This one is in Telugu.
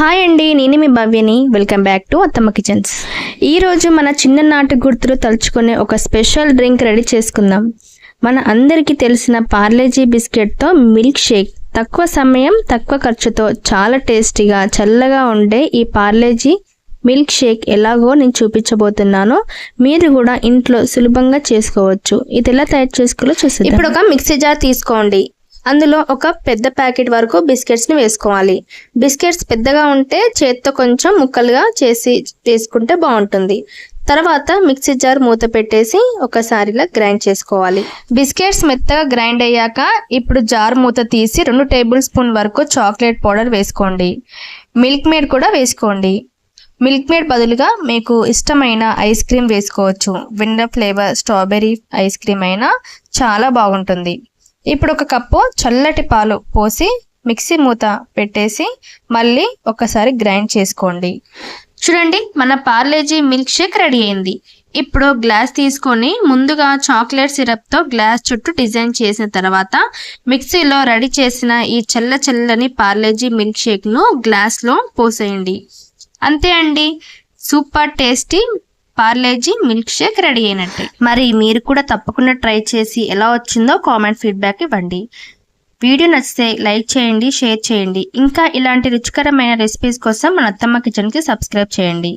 హాయ్ అండి నేను మీ భవ్యని. Welcome back to Attamma kitchens ఈరోజు మన చిన్ననాటి గుర్తులు తలుచుకునే ఒక స్పెషల్ డ్రింక్ రెడీ చేసుకుందాం. మన అందరికీ తెలిసిన పార్లేజీ బిస్కెట్తో మిల్క్ షేక్ తక్కువ సమయం తక్కువ ఖర్చుతో చాలా టేస్టీగా చల్లగా ఉండే ఈ పార్లేజీ మిల్క్ షేక్ ఎలాగో నేను చూపించబోతున్నాను. మీరు కూడా ఇంట్లో సులభంగా చేసుకోవచ్చు. ఇది ఎలా తయారు చేసుకోవాలో చూసి ఇప్పుడు ఒక మిక్సీ జార్ తీసుకోండి. అందులో ఒక పెద్ద ప్యాకెట్ వరకు బిస్కెట్స్ని వేసుకోవాలి. బిస్కెట్స్ పెద్దగా ఉంటే చేత్తో కొంచెం ముక్కలుగా చేసి వేసుకుంటే బాగుంటుంది. తర్వాత మిక్సీ జార్ మూత పెట్టేసి ఒకసారిలా గ్రైండ్ చేసుకోవాలి. బిస్కెట్స్ మెత్తగా గ్రైండ్ అయ్యాక ఇప్పుడు జార్ మూత తీసి రెండు టేబుల్ స్పూన్ వరకు చాక్లెట్ పౌడర్ వేసుకోండి. మిల్క్ మేడ్ కూడా వేసుకోండి. మిల్క్ మేడ్ బదులుగా మీకు ఇష్టమైన ఐస్ క్రీమ్ వేసుకోవచ్చు. విన్న ఫ్లేవర్ స్ట్రాబెర్రీ ఐస్ క్రీమ్ అయినా చాలా బాగుంటుంది. ఇప్పుడు ఒక కప్పు చల్లటి పాలు పోసి మిక్సీ మూత పెట్టేసి మళ్ళీ ఒకసారి గ్రైండ్ చేసుకోండి. చూడండి మన పార్లేజీ మిల్క్ షేక్ రెడీ అయింది. ఇప్పుడు గ్లాస్ తీసుకొని ముందుగా చాక్లెట్ సిరప్తో గ్లాస్ చుట్టూ డిజైన్ చేసిన తర్వాత మిక్సీలో రెడీ చేసిన ఈ చల్ల చల్లని పార్లేజీ మిల్క్ షేక్ను గ్లాస్లో పోసేయండి. అంతే అండి. Super tasty Parle G milkshake ready అయినట్టే. మరి మీరు కూడా తప్పకుండా ట్రై చేసి ఎలా వచ్చిందో కామెంట్ ఫీడ్బ్యాక్ ఇవ్వండి. వీడియో నచ్చితే లైక్ చేయండి షేర్ చేయండి. ఇంకా ఇలాంటి రుచికరమైన రెసిపీస్ కోసం మన అత్తమ్మ కిచెన్కి సబ్స్క్రైబ్ చేయండి.